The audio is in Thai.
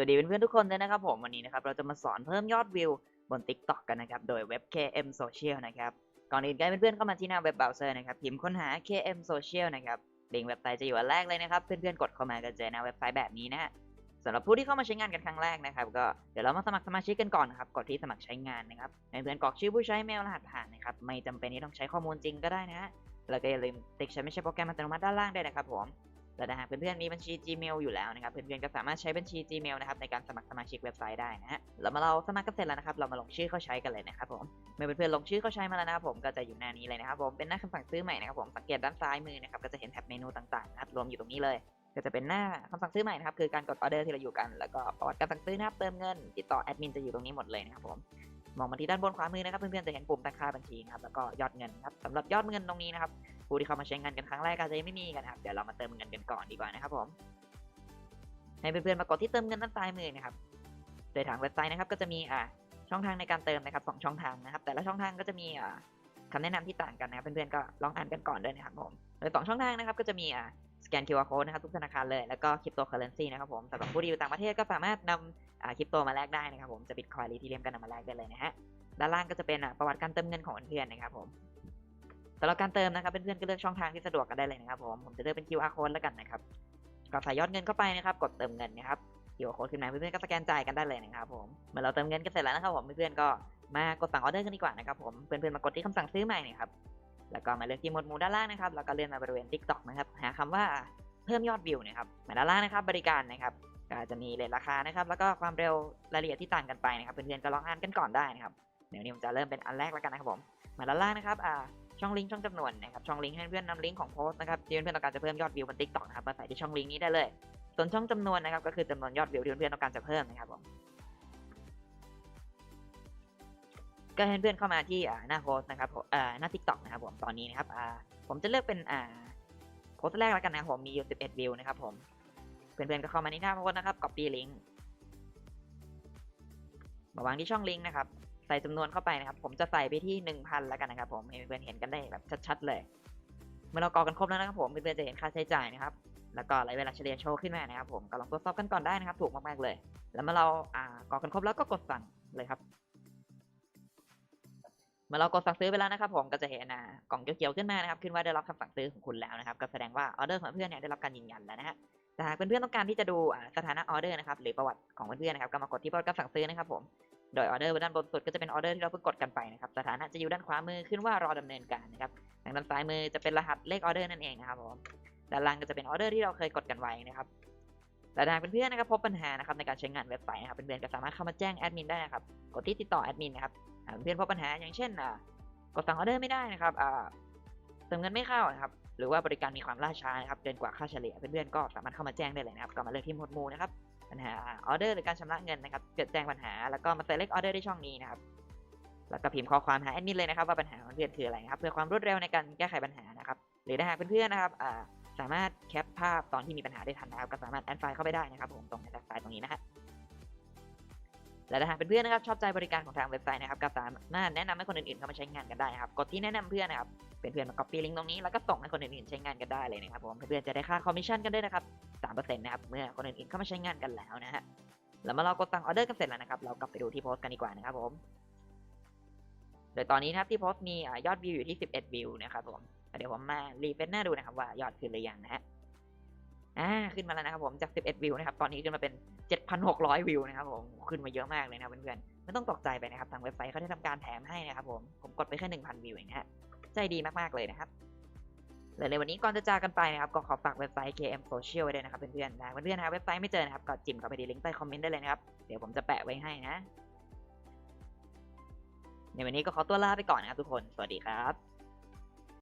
วัสดีเพื่อนๆทุกคนเลยนะครับผมวันนี้นะครับเราจะมาสอนเพิ่มยอดวิวบน TikTok กันนะครับโดยเว็บ KM Social นะครับก่อนอื่นก็ให้เพื่อนๆเข้ามาที่หน้าเว็บเบราว์เซอร์นะครับพิมพ์ค้นหา KM Social นะครับลิงก์เว็บไซต์จะอยู่อันแรกเลยนะครับเพื่อนๆกดเข้ามาก็เจอหน้าเว็บไซต์แบบนี้นะฮะสำหรับผู้ที่เข้ามาใช้งานกันครั้งแรกนะครับก็เดี๋ยวเรามาสมัครสมาชิกกันก่อนนะครับกดที่สมัครใช้งานนะครับให้เพื่อนกรอกชื่อผู้ใช้เมลรหัสผ่านนะครับไม่จำเป็นที่ต้องใช้ข้อมูลจริงก็ได้นะฮะแล้วก็อย่าลืมติ๊กใช้ไม่ใช่โปรแกรมอัตโนมัติด้านล่างด้วยนะครับผม และถ้าหากเพื่อนๆมีบัญชี Gmail อยู่แล้วนะครับเพื่อนๆก็สามารถใช้บัญชี Gmail นะครับในการสมัครสมาชิกเว็บไซต์ได้นะฮะแล้วมาเราสมัครกันเสร็จแล้วนะครับเรามาลงชื่อเข้าใช้กันเลยนะครับผมเมื่อเพื่อนๆลงชื่อเข้าใช้มาแล้วนะครับผมก็จะอยู่หน้านี้เลยนะครับผมเป็นหน้าคำสั่งซื้อใหม่นะครับผมสังเกตด้านซ้ายมือนะครับก็จะเห็นแท็บเมนูต่างๆนะครับรวมอยู่ตรงนี้เลยก็จะเป็นหน้าคำสั่งซื้อใหม่นะครับคือการกดออเดอร์ที่เราอยู่กัน แล้วก็ประวัติการสั่งซื้อนะครับเติมเงินติดต่อแอดมินจะอยู่ตรงนี้หมดเลยนะครับผม มองมาที่ด้านบนขวามือนะครับเพื่อนๆจะเห็นปุ่มตั้งค่าบัญชีนะครับแล้วก็ยอดเงินครับสำหรับยอดเงินตรงนี้นะครับผู้ที่เข้ามาใช้งานกันครั้งแรกอาจจะยังไม่มีกันนะครับเดี๋ยวเรามาเติมเงินกันก่อนดีกว่านะครับผมให้เพื่อนๆมากดที่เติมเงินด้านซ้ายมือนะครับโดยทางเว็บไซต์นะครับก็จะมีอ่าช่องทางในการเติมนะครับสองช่องทางนะครับ แต่ละช่องทางก็จะมีอ่าคำแนะนำที่ต่างกันนะครับเพื่อนๆก็ลองอ่านกันก่อนด้วยนะครับผมโดยสองช่องทางนะครับก็จะมีอ่า สแกน QR code นะครับทุกธนาคารเลยแล้วก็คริปโตเคอเรนซีนะครับผมสำหรับผู้ที่อยู่ต่างประเทศก็สามารถนำคริปโตมาแลกได้นะครับผมจะบิตคอยหรือทีเรียมกันนำมาแลกได้เลยนะฮะด้านล่างก็จะเป็นอ่าประวัติการเติมเงินของเพื่อนนะครับผมสำหรับการเติมนะครับเพื่อนๆก็เลือกช่องทางที่สะดวกกันได้เลยนะครับผมผมจะเลือกเป็น QR code แล้วกันนะครับก็ใส่ยอดเงินเข้าไปนะครับ กดเติมเงินนะครับ QR code ขึ้นมาเพื่อนๆก็สแกนจ่ายกันได้เลยนะครับผมเมื่อเราเติมเงินกันเสร็จแล้วนะครับผมเพื่อนๆก็มากดสั่งออเดอร์กันดีกว่านะครับผมเพื่อนๆมากดที่คำสั่งซื้อใหม่นะครับ แล้วก็มาเลือกที่หมวดหมู่ด้านล่างนะครับ แล้วก็เลื่อนมาบริเวณ TikTok นะครับ หาคำว่าเพิ่มยอดวิวนะครับ มาด้านล่างนะครับ บริการนะครับก็จะมีเลทราคานะครับ แล้วก็ความเร็วรายละเอียดที่ต่างกันไปนะครับ เพื่อนๆก็ลองอ่านกันก่อนได้นะครับ เดี๋ยวนี้ผมจะเริ่มเป็นอันแรกแล้วกันนะครับผม มาด้านล่างนะครับ อ่า ช่องลิงก์ช่องจำนวนนะครับ ช่องลิงก์ให้เพื่อนนำลิงก์ของโพสต์นะครับที่เพื่อนๆต้องการจะเพิ่มยอดวิวบน TikTok นะครับมาใส่ที่ช่องลิงก์นี้ได้เลยส่วนช่องจำนวนนะครับก็คือจำนวนยอดวิวที่เพื่อนๆต้องการจะเพิ่มนะครับผม ก็ให้เพื่อนเข้ามาที่หน้าโพสนะครับผมหน้า TikTok นะครับผมตอนนี้นะครับผมจะเลือกเป็นโพสต์แรกแล้วกันนะครับผมมีอยู่ 11 วิวนะครับผมเพื่อนๆก็เข้ามาที่หน้าโพสต์นะครับ copy ลิงก์มาวางที่ช่องลิงก์นะครับใส่จำนวนเข้าไปนะครับ ผมจะใส่ไปที่ 1,000 แล้วกันนะครับ ผมให้เพื่อนๆเห็นกันได้แบบชัดๆเลย เมื่อเรากรอกันครบแล้วนะครับผมเพื่อนๆจะเห็นค่าใช้จ่ายนะครับแล้วก็รายเวลาเฉลี่ยโชว์ขึ้นมานะครับ ผมก็ลองตรวจสอบกันก่อนได้นะครับ ถูกมากๆเลย แล้วเมื่อเราอ่ากรอกกันครบแล้วก็กดสั่งเลยครับ เมื่อเรากดสั่งซื้อไปแล้วนะครับผมก็จะเห็นอ่ากล่องเขียวๆขึ้นมานะครับขึ้นว่าได้รับคำสั่งซื้อของคุณแล้วนะครับก็แสดงว่าออเดอร์ของเพื่อนเนี่ยได้รับการยืนยันแล้วนะฮะแต่หากเพื่อนๆต้องการที่จะดูสถานะออเดอร์นะครับหรือประวัติของเพื่อนๆนะครับก็มากดที่ประวัติการสั่งซื้อนะครับผมโดยออเดอร์บนด้านบนสุดก็จะเป็นออเดอร์ที่เราเพิ่งกดกันไปนะครับสถานะจะอยู่ด้านขวามือขึ้นว่ารอดำเนินการนะครับทางด้านซ้ายมือจะเป็นรหัสเลขออเดอร์นั่นเองนะครับผมด้านล่างก็จะเป็นออเดอร์ที่เราเคยกดกันไว้นะครับแต่หากเพื่อนๆนะครับพบปัญหานะครับในการใช้งานเว็บไซต์นะครับเพื่อนๆก็สามารถเข้ามาแจ้งแอดมินได้นะครับกดที่ติดต่อแอดมินนะครับ เพื่อนๆพบปัญหาอย่างเช่นอ่ากดสั่งออเดอร์ไม่ได้นะครับอ่าเติมเงินไม่เข้านะครับ หรือว่าบริการมีความล่าช้านะครับเกินกว่าค่าเฉลี่ยเพื่อนๆก็สามารถเข้ามาแจ้งได้เลยนะครับก็มาเลือกที่หมวดหมู่นะครับปัญหาออเดอร์หรือการชำระเงินนะครับเกิดแจ้งปัญหาแล้วก็มาใส่เลขออเดอร์ที่ช่องนี้นะครับแล้วก็พิมพ์ข้อความหาแอดมินเลยนะครับว่าปัญหาของเพื่อนคืออะไรนะครับเพื่อความรวดเร็วในการแก้ไขปัญหานะครับ หรือถ้าหากเพื่อนๆนะครับอ่าสามารถแคปภาพตอนที่มีปัญหาได้ทันนะครับก็สามารถแอดไฟล์เข้าไปได้นะครับผมตรงแอดไฟล์ตรงนี้นะฮะ และถ้าหากเพื่อนนะครับชอบใจบริการของทางเว็บไซต์นะครับก็สามารถแนะนำให้คนอื่นๆเข้ามาใช้งานกันได้นะครับกดที่แนะนำเพื่อนนะครับเป็นเพื่อนมา copy ลิงก์ตรงนี้แล้วก็ส่งให้คนอื่นๆใช้งานกันได้เลยนะครับผมเพื่อนๆจะได้ค่าคอมมิชชั่นกันด้วยนะครับ3%นะครับเมื่อคนอื่นๆเข้ามาใช้งานกันแล้วนะฮะแล้วมาเรากดสั่งออเดอร์กันเสร็จแล้วนะครับเรากลับไปดูที่โพสต์กันดีกว่านะครับผมโดยตอนนี้นะครับที่โพสต์มียอดวิวอยู่ที่ 11 วิวนะครับผมเดี๋ยวผมมารีเฟซหน้าดูนะครับว่ายอดขึ้นหรือยังนะฮะ อ่าขึ้นมาแล้วนะครับผมจาก 11 วิวนะครับตอนนี้ขึ้นมาเป็น 7,600 วิวนะครับผมขึ้นมาเยอะมากเลยนะเพื่อนๆไม่ต้องตกใจไปนะครับทางเว็บไซต์เขาได้ทำการแถมให้นะครับผมผมกดไปแค่1,000 วิวเองฮะใจดีมากๆเลยนะครับและในวันนี้ก่อนจะจากกันไปนะครับก็ขอฝากเว็บไซต์ KM Social ไว้ด้วยนะครับเพื่อนๆนะเพื่อนๆนะเว็บไซต์ไม่เจอนะครับก็จิ้มเข้าไปที่ลิงก์ใต้คอมเมนต์ได้เลยนะครับเดี๋ยวผมจะแปะไว้ให้นะในวันนี้ก็ขอตัวลาไปก่อนนะครับทุกคนสวัสดีครับ